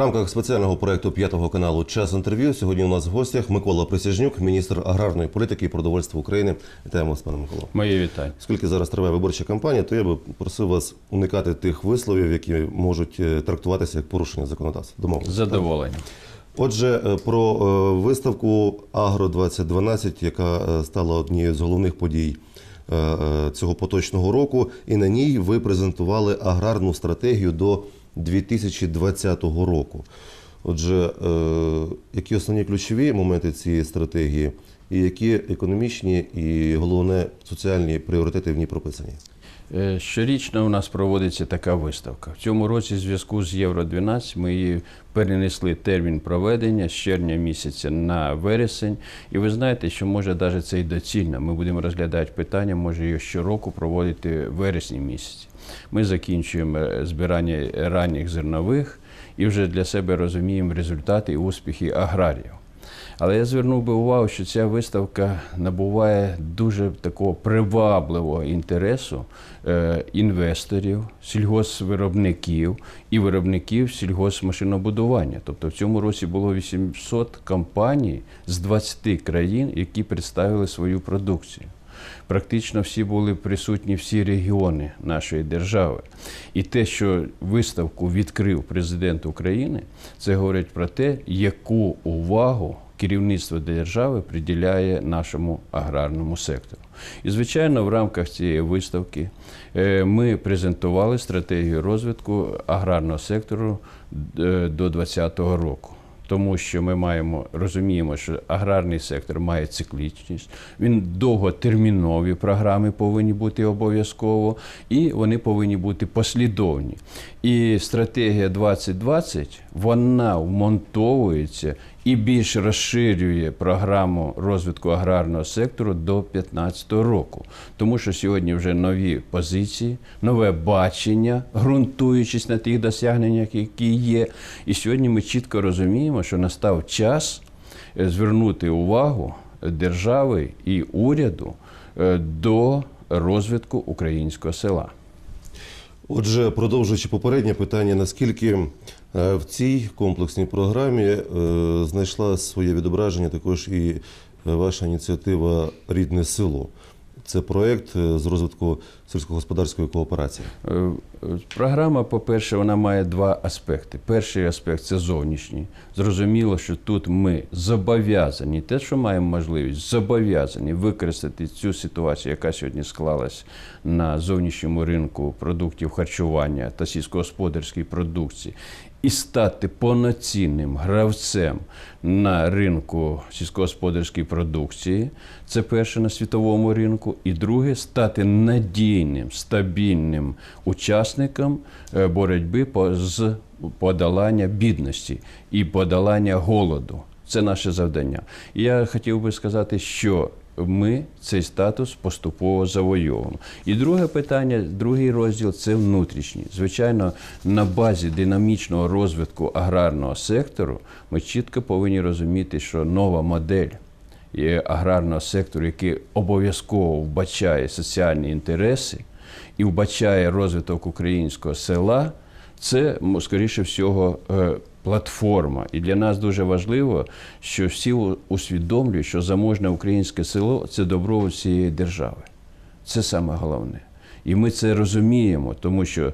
В рамках спеціального проекту п'ятого каналу Час інтерв'ю сьогодні у нас в гостях Микола Присяжнюк, міністр аграрної політики і продовольства України. Вітаємо вас, пане Микола. Моє вітання. Оскільки зараз триває виборча кампанія, то я би просив вас уникати тих висловів, які можуть е, трактуватися як порушення законодавства. Домовились? З задоволенням. Отже, е, про е, виставку Агро 2012, яка стала однією з головних подій цього поточного року, і на ній ви презентували аграрну стратегію до 2020 року. Отже, е, які основні ключові моменти цієї стратегії, і які економічні і головне соціальні пріоритети в ній прописані? Е, Щорічно у нас проводиться така виставка. В цьому році, в зв'язку з Євро 12 ми її перенесли термін проведення з червня місяця на вересень. І ви знаєте, що може навіть це і доцільно. Ми будемо розглядати питання, може її щороку проводити в вересні місяці. Ми закінчуємо е, збирання ранніх зернових і вже для себе розуміємо результати і успіхи аграріїв. Але я звернув би увагу, що ця виставка набуває дуже такого привабливого інтересу е, інвесторів, сільгоспвиробників і виробників сільгоспмашинобудування. Тобто в цьому році було 800 компаній з 20 країн, які представили свою продукцію. Практично всі були присутні всі регіони нашої держави. І те, що виставку відкрив президент України, це говорить про те, яку увагу керівництво держави приділяє нашому аграрному сектору. І, звичайно, в рамках цієї виставки е, ми презентували стратегію розвитку аграрного сектору е, до 2020 року тому що ми маємо розуміємо, що аграрний сектор має циклічність. Він довготермінові програми повинні бути обов'язково, і вони повинні бути послідовні. І стратегія 2020 вона вмонтовується і більш розширює програму розвитку аграрного сектору до 2015 року, тому що сьогодні вже нові позиції, нове бачення, ґрунтуючись на тих досягненнях, які є. І сьогодні ми чітко розуміємо, що настав час е, звернути увагу держави і уряду е, до розвитку українського села. Отже, продовжуючи попереднє питання, наскільки е, в цій комплексній програмі е, знайшла своє відображення також і е, ваша ініціатива Рідне село. Це проєкт е, з розвитку сільськогосподарської кооперації. Е, е, Програма, по-перше, вона має два аспекти. Перший аспект це зовнішній. Зрозуміло, що тут ми зобов'язані, те, що маємо можливість, зобов'язані використати цю ситуацію, яка сьогодні склалась на зовнішньому ринку продуктів харчування та сільськогосподарської продукції. І стати повноцінним гравцем на ринку сільськогосподарської продукції, це перше на світовому ринку, і друге стати надійним, стабільним учасником е, боротьби з подолання бідності і подолання голоду. Це наше завдання. І я хотів би сказати, що ми цей статус поступово завойовуємо. І друге питання, другий розділ це внутрішній. Звичайно, на базі динамічного розвитку аграрного сектору ми чітко повинні розуміти, що нова модель є аграрного сектору, який обов'язково вбачає соціальні інтереси і вбачає розвиток українського села, це скоріше всього е, платформа. І для нас дуже важливо, що всі усвідомлюють, що заможне українське село це добро всієї держави. Це саме головне. І ми це розуміємо, тому що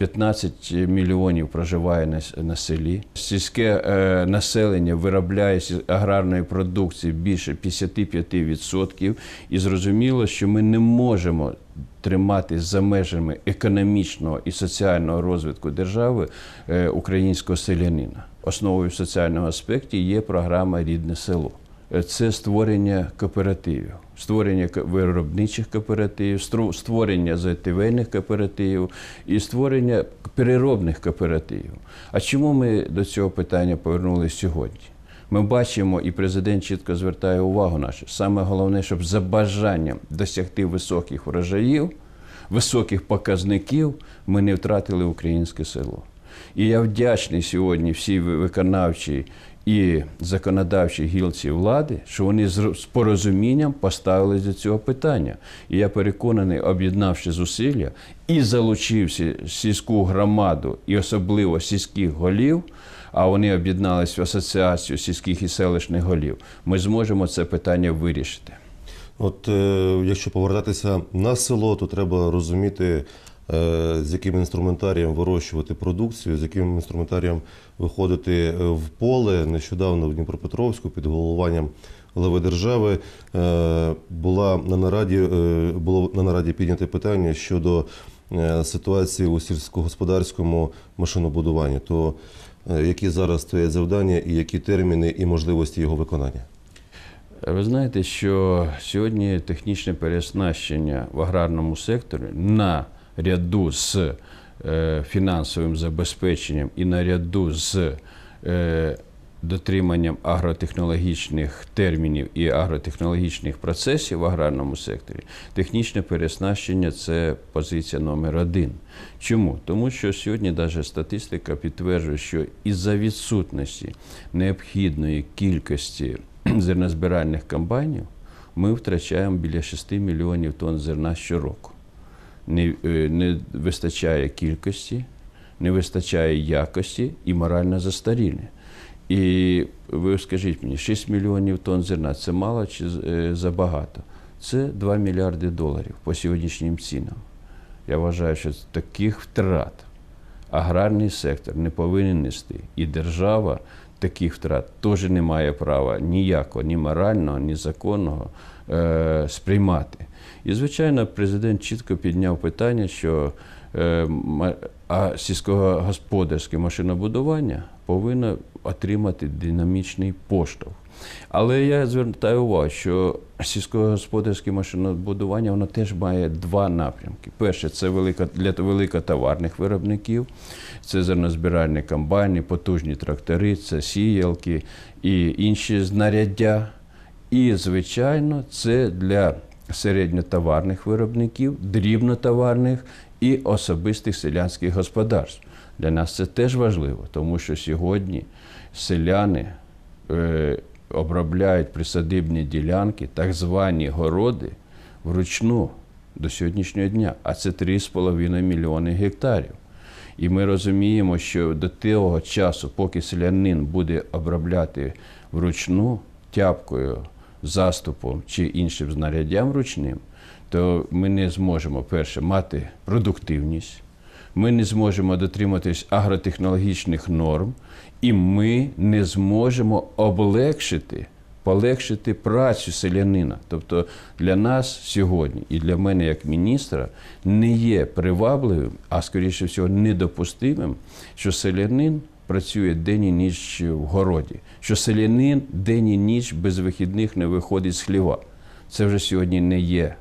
15 мільйонів проживає на, на селі. Сільське е, населення виробляє аграрної продукції більше 55%. І зрозуміло, що ми не можемо тримати за межами економічного і соціального розвитку держави е, українського селянина. Основою в соціальному аспекті є програма Рідне село. Е, Це створення кооперативів, створення виробничих кооперативів, створення ЗТВних кооперативів і створення переробних кооперативів. А чому ми до цього питання повернулися сьогодні? Ми бачимо, і президент чітко звертає увагу нашу. Саме головне, щоб за бажанням досягти високих врожаїв, високих показників, ми не втратили українське село. І я вдячний сьогодні всій виконавчій і законодавчій гілці влади, що вони з порозумінням поставились до цього питання. І я переконаний, об'єднавши зусилля і залучивши сільську громаду, і особливо сільських голів, а вони об'єднались в асоціацію сільських і селищних голів, ми зможемо це питання вирішити. От е, якщо повертатися на село, то треба розуміти, з яким інструментарієм вирощувати продукцію, з яким інструментарієм виходити е, в поле. Нещодавно в Дніпропетровську під головуванням глави держави е, була на нараді, е, було на нараді підняте питання щодо е, ситуації у сільськогосподарському машинобудуванні. То е, які зараз стоять завдання і які терміни і можливості його виконання? Ви знаєте, що сьогодні технічне переоснащення в аграрному секторі на ряду з е, фінансовим забезпеченням і на ряду з е, дотриманням агротехнологічних термінів і агротехнологічних процесів в аграрному секторі, технічне переоснащення це позиція номер один. Чому? Тому що сьогодні навіть статистика підтверджує, що із-за відсутності необхідної кількості зернозбиральних комбайнів ми втрачаємо біля 6 мільйонів тонн зерна щороку. Не, е, не вистачає кількості, не вистачає якості і морально застарілі. І ви скажіть мені, 6 мільйонів тонн зерна це мало чи е, забагато? Це 2 мільярди доларів по сьогоднішнім цінам. Я вважаю, що таких втрат аграрний сектор не повинен нести. І держава таких втрат теж не має права ніякого, ні морального, ні законного сприймати. І, звичайно, президент чітко підняв питання, що е, а сільськогосподарське машинобудування повинно отримати динамічний поштовх. Але я звертаю увагу, що сільськогосподарське машинобудування воно теж має два напрямки. Перше, це велика для великотоварних виробників, це зернозбиральні комбайни, потужні трактори, це сіялки і інші знаряддя. І, звичайно, це для середньотоварних виробників, дрібнотоварних і особистих селянських господарств. Для нас це теж важливо, тому що сьогодні селяни е, обробляють присадибні ділянки, так звані городи, вручну до сьогоднішнього дня, а це 3,5 мільйони гектарів. І ми розуміємо, що до того часу, поки селянин буде обробляти вручну тяпкою, заступом чи іншим знаряддям ручним, то ми не зможемо перше мати продуктивність, ми не зможемо дотриматись агротехнологічних норм, і ми не зможемо облегшити, полегшити працю селянина. Тобто для нас сьогодні і для мене як міністра не є привабливим, а скоріше всього недопустимим, що селянин працює день і ніч в городі, що селянин день і ніч без вихідних не виходить з хліва. Це вже сьогодні не є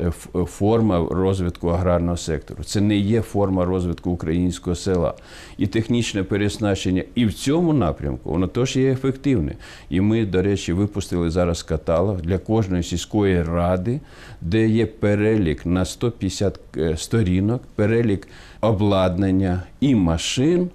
е, е, форма розвитку аграрного сектору. Це не є форма розвитку українського села. І технічне переоснащення і в цьому напрямку воно теж є ефективне. І ми, до речі, випустили зараз каталог для кожної сільської ради, де є перелік на 150 е, сторінок, перелік обладнання і машин.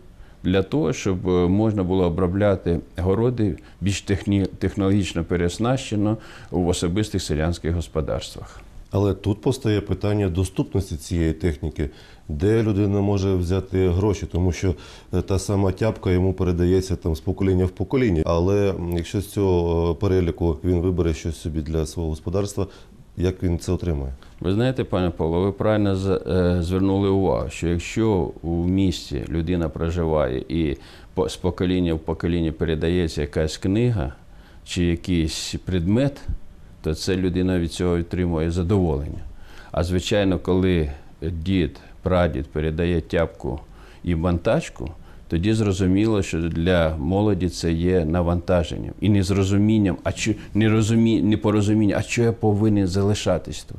Для того, щоб е, можна було обробляти городи більш техні, технологічно переоснащено в особистих селянських господарствах. Але тут постає питання доступності цієї техніки, де людина може взяти гроші, тому що е, та сама тяпка йому передається там з покоління в покоління. Але якщо з цього е, переліку він вибере щось собі для свого господарства, як він це отримає? Ви знаєте, пане Павло, ви правильно е, звернули увагу, що якщо у місті людина проживає і з покоління в покоління передається якась книга чи якийсь предмет, то це людина від цього отримує задоволення. А звичайно, коли дід, прадід передає тяпку і вантажку, тоді зрозуміло, що для молоді це є навантаженням і незрозумінням, а чи не розумі, непорозуміння, а що я повинен залишатись тут.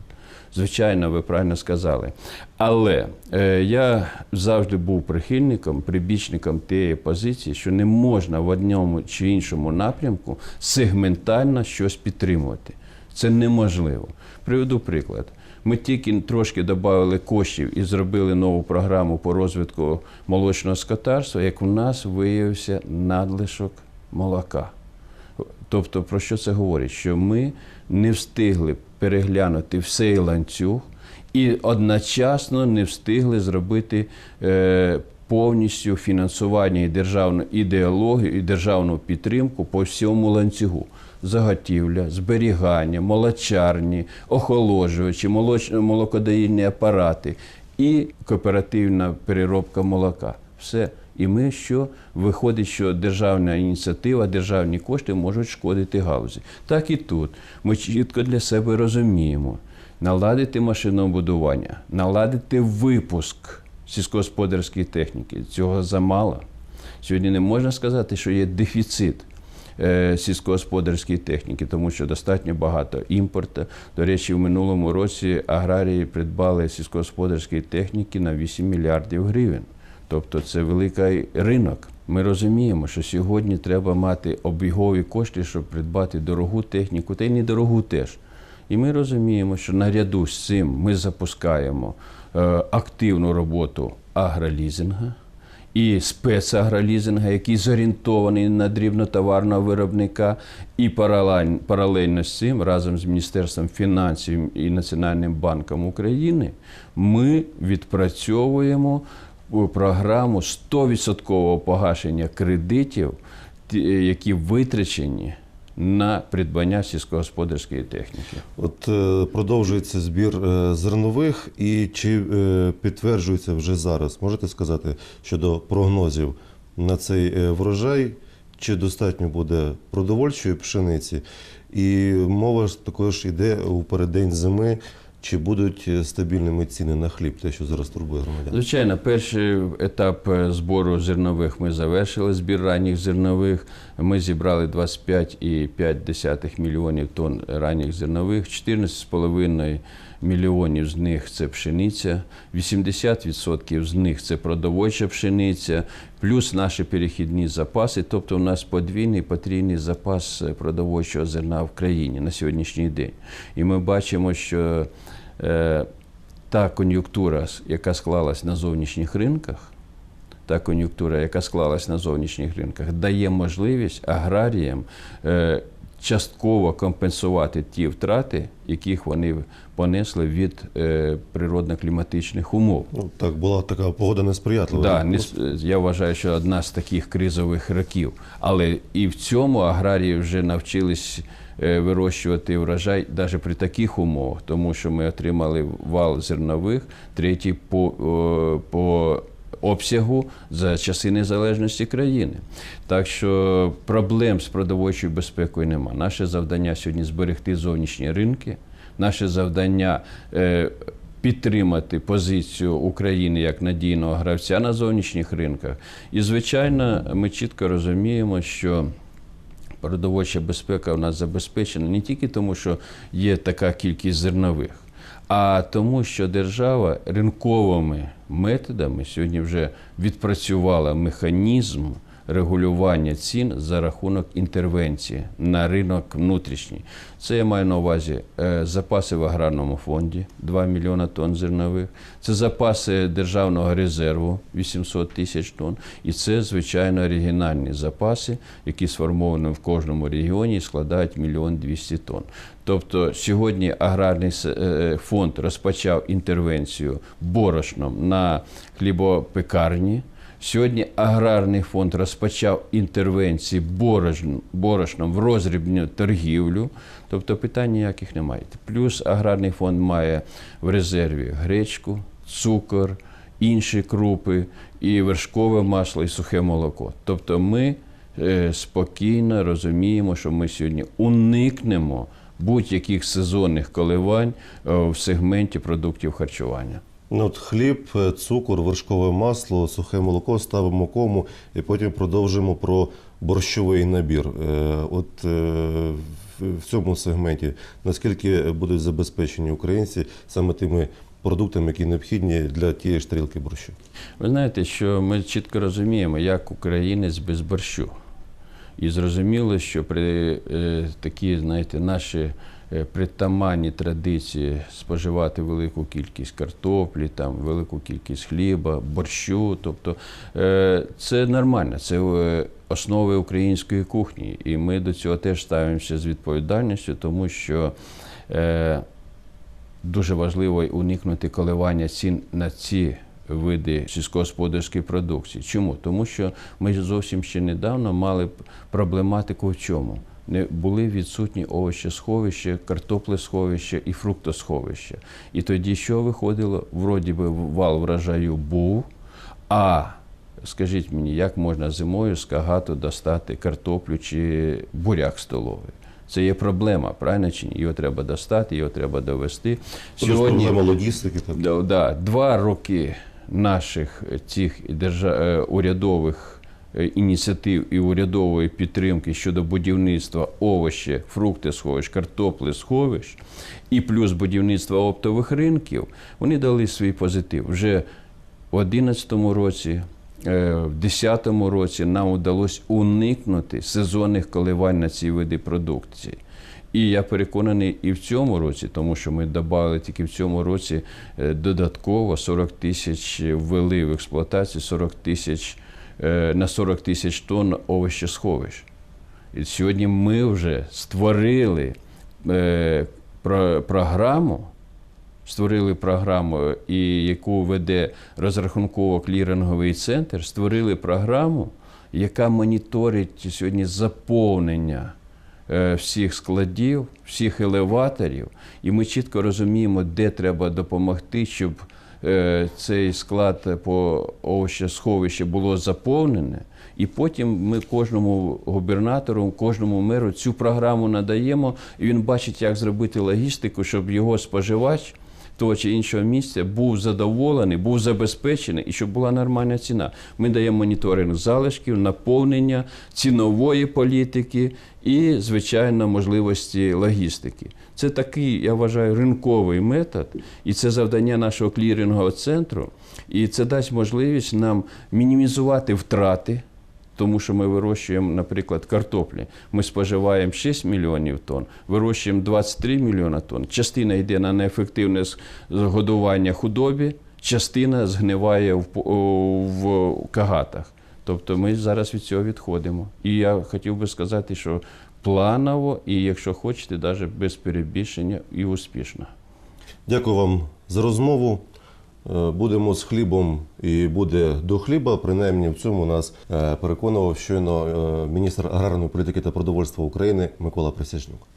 Звичайно, ви правильно сказали. Але е, я завжди був прихильником, прибічником тієї позиції, що не можна в одному чи іншому напрямку сегментально щось підтримувати. Це неможливо. Приведу приклад. Ми тільки трошки додали коштів і зробили нову програму по розвитку молочного скотарства, як у нас виявився надлишок молока. Тобто, про що це говорить? Що ми не встигли переглянути всей ланцюг і одночасно не встигли зробити е, повністю фінансування і державну ідеологію, і державну підтримку по всьому ланцюгу. Заготівля, зберігання, молочарні, охолоджувачі, молокодоїльні апарати і кооперативна переробка молока. Все. І ми що виходить, що державна ініціатива, державні кошти можуть шкодити галузі. Так і тут. Ми чітко для себе розуміємо. Наладити машинобудування, наладити випуск сільськогосподарської техніки. Цього замало. Сьогодні не можна сказати, що є дефіцит е, сільськогосподарської техніки, тому що достатньо багато імпорту. До речі, в минулому році аграрії придбали сільськогосподарської техніки на 8 мільярдів гривень. Тобто це великий ринок. Ми розуміємо, що сьогодні треба мати обігові кошти, щоб придбати дорогу техніку, та й недорогу теж. І ми розуміємо, що наряду з цим ми запускаємо е, активну роботу агролізинга і спецагролізинга, який зорієнтований на дрібнотоварного виробника, і паралельно з цим, разом з Міністерством фінансів і Національним банком України, ми відпрацьовуємо програму 100% погашення кредитів, які витрачені на придбання сільськогосподарської техніки. От е, продовжується збір е, зернових, і чи е, підтверджується вже зараз? Можете сказати щодо прогнозів на цей е, врожай, чи достатньо буде продовольчої пшениці? І мова також йде у переддень зими. Чи будуть е, стабільними ціни на хліб, те, що зараз турбує громадян? Звичайно, перший етап е, збору зернових ми завершили. Збір ранніх зернових. Ми зібрали 25,5 мільйонів тонн ранніх зернових, 14,5 мільйонів з них це пшениця, 80% з них це продовольча пшениця, плюс наші перехідні запаси. Тобто у нас подвійний потрійний запас е, продовольчого зерна в країні на сьогоднішній день. І ми бачимо, що е, та кон'юнктура, яка склалась на зовнішніх ринках, та кон'юнктура, яка склалась на зовнішніх ринках, дає можливість аграріям е, частково компенсувати ті втрати, яких вони понесли від е, природно-кліматичних умов. Ну так була така погода несприятлива. Да, не я вважаю, що одна з таких кризових років. Але і в цьому аграрії вже навчились е, вирощувати врожай навіть при таких умовах, тому що ми отримали вал зернових, третій по, по обсягу за часи незалежності країни. Так що проблем з продовольчою безпекою нема. Наше завдання сьогодні зберегти зовнішні ринки. Наше завдання е, підтримати позицію України як надійного гравця на зовнішніх ринках. І, звичайно, ми чітко розуміємо, що продовольча безпека у нас забезпечена не тільки тому, що є така кількість зернових, а тому, що держава ринковими методами сьогодні вже відпрацювала механізм регулювання цін за рахунок інтервенції на ринок внутрішній. Це я маю на увазі е, запаси в аграрному фонді 2 мільйона тонн зернових, це запаси державного резерву 800 тисяч тонн, і це звичайно оригінальні запаси, які сформовані в кожному регіоні і складають мільйон 200 тонн. Тобто сьогодні аграрний е, фонд розпочав інтервенцію борошном на хлібопекарні. Сьогодні аграрний фонд розпочав інтервенції борошн- борошном в розрібну торгівлю, тобто питань ніяких немає. Плюс аграрний фонд має в резерві гречку, цукор, інші крупи, і вершкове масло, і сухе молоко. Тобто ми е, спокійно розуміємо, що ми сьогодні уникнемо будь-яких сезонних коливань е, в сегменті продуктів харчування. Ну, от хліб, е, цукор, вершкове масло, сухе молоко ставимо кому, і потім продовжимо про борщовий набір. Е, От е, в- цьому сегменті наскільки будуть забезпечені українці саме тими продуктами, які необхідні для тієї ж тарілки борщу? Ви знаєте, що ми чітко розуміємо, як українець без борщу. І зрозуміло, що при такі, знаєте, наші притаманні традиції споживати велику кількість картоплі, там, велику кількість хліба, борщу. Тобто е, це нормально, це е, основи української кухні. І ми до цього теж ставимося з відповідальністю, тому що е, дуже важливо уникнути коливання цін на ці види сільськогосподарської продукції. Чому? Тому що ми зовсім ще недавно мали проблематику в чому? Не були відсутні овощесховища, картоплесховища і фруктосховища. І тоді що виходило? Вроді би вал врожаю був, а скажіть мені, як можна зимою з кагату достати картоплю чи буряк столовий? Це є проблема, правильно чи ні? Його треба достати, його треба довести. Плюс проблема логістики. Да, да, два роки наших цих держа... е, урядових ініціатив і урядової підтримки щодо будівництва овочі, фрукти сховищ, картопли сховищ і плюс будівництва оптових ринків, вони дали свій позитив. Вже в 2011 році, е, в 2010 році нам вдалося уникнути сезонних коливань на ці види продукції. І я переконаний і в цьому році, тому що ми додали тільки в цьому році е, додатково 40 тисяч ввели в експлуатацію 40 тисяч е, на 40 тисяч тонн овощесховищ. І сьогодні ми вже створили е, про, програму, створили програму, і яку веде розрахунково-кліринговий центр, створили програму, яка моніторить сьогодні заповнення е, всіх складів, всіх елеваторів, і ми чітко розуміємо, де треба допомогти, щоб е, цей склад по овощесховищі було заповнене. І потім ми кожному губернатору, кожному меру цю програму надаємо, і він бачить, як зробити логістику, щоб його споживач того чи іншого місця був задоволений, був забезпечений і щоб була нормальна ціна. Ми даємо моніторинг залишків, наповнення цінової політики і, звичайно, можливості логістики. Це такий, я вважаю, ринковий метод, і це завдання нашого клірингового центру. І це дасть можливість нам мінімізувати втрати. Тому що ми вирощуємо, наприклад, картоплі. Ми споживаємо 6 мільйонів тонн, вирощуємо 23 мільйона тонн. Частина йде на неефективне годування худобі, частина згниває в, в кагатах. Тобто ми зараз від цього відходимо. І я хотів би сказати, що планово, і якщо хочете, навіть без перебільшення, і успішно. Дякую вам за розмову. Е, Будемо з хлібом і буде до хліба. Принаймні в цьому нас е, переконував щойно е, міністр аграрної політики та продовольства України Микола Присяжнюк.